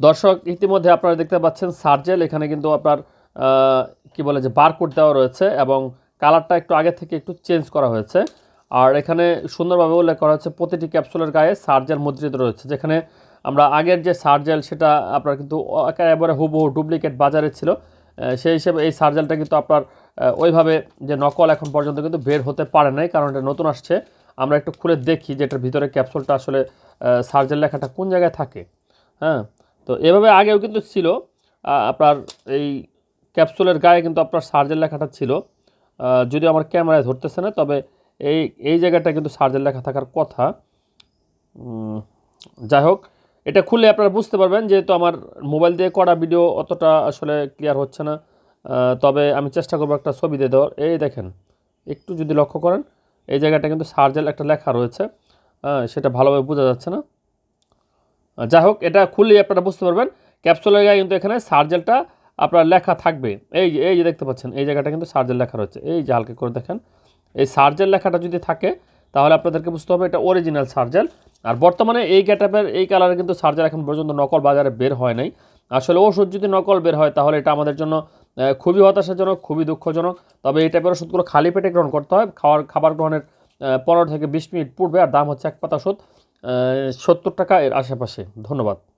দর্শক, ইতিমধ্যে আপনারা দেখতে পাচ্ছেন সার্জেল, এখানে কিন্তু আপনার কি বলে যে বারকোড দেওয়া রয়েছে এবং কালারটা একটু আগে থেকে একটু চেঞ্জ করা হয়েছে। আর এখানে সুন্দরভাবে উল্লেখ করা হচ্ছে প্রতিটি ক্যাপসুলের গায়ে সার্জেল মুদ্রিত রয়েছে। যেখানে আমরা আগের যে সার্জেল, সেটা আপনার কিন্তু একেবারে হুবহু ডুপ্লিকেট বাজারে ছিল। সেই হিসেবে এই সার্জেলটা কিন্তু আপনার ওইভাবে যে নকল এখন পর্যন্ত কিন্তু বের হতে পারে নাই, কারণ এটা নতুন আসছে। আমরা একটু খুলে দেখি যে এটার ভিতরে ক্যাপসুলটা আসলে সার্জেল লেখাটা কোন জায়গায় থাকে। হ্যাঁ? তো এভাবে আগেও কিন্তু ছিল আপনার এই ক্যাপসুলের গায়ে কিন্তু আপনার সার্জেল লেখাটা ছিল। যদিও আমার ক্যামেরায় ধরতেছে না, তবে এই এই জায়গাটা কিন্তু সার্জেল লেখা থাকার কথা। যাই হোক, এটা খুলে আপনারা বুঝতে পারবেন যেহেতু আমার মোবাইল দিয়ে করা ভিডিও অতটা আসলে ক্লিয়ার হচ্ছে না। তবে আমি চেষ্টা করব একটা ছবি দিয়ে দেওয়ার। এই দেখেন, একটু যদি লক্ষ্য করেন, এই জায়গাটা কিন্তু সার্জেল একটা লেখা রয়েছে। সেটা ভালোভাবে বোঝা যাচ্ছে না। যাই হোক, এটা খুললেই আপনারা বুঝতে পারবেন। ক্যাপসুলের গায়ে কিন্তু এখানে সার্জেলটা আপনার লেখা থাকবে। এই যে এই যে দেখতে পাচ্ছেন, এই জায়গাটা কিন্তু সার্জেল লেখা রয়েছে। এই যে হালকা করে দেখেন, এই সার্জেল লেখাটা যদি থাকে, তাহলে আপনাদেরকে বুঝতে হবে এটা অরিজিনাল সার্জেল আর বর্তমানে এই গ্যাটাপের এই কালারে কিন্তু সার্জেল এখন পর্যন্ত নকল বাজারে বের হয় নাই। আসলে ওষুধ যদি নকল বের হয়, তাহলে এটা আমাদের জন্য খুবই হতাশাজনক, খুবই দুঃখজনক। তবে এই টাইপের ওষুধগুলো খালি পেটে গ্রহণ করতে হয়। খাওয়ার, খাবার গ্রহণের পনেরো থেকে বিশ মিনিট পূর্বে, আর দাম হচ্ছে এক পাতা ওষুধ। সত্তর টাকা এর আশেপাশে। ধন্যবাদ।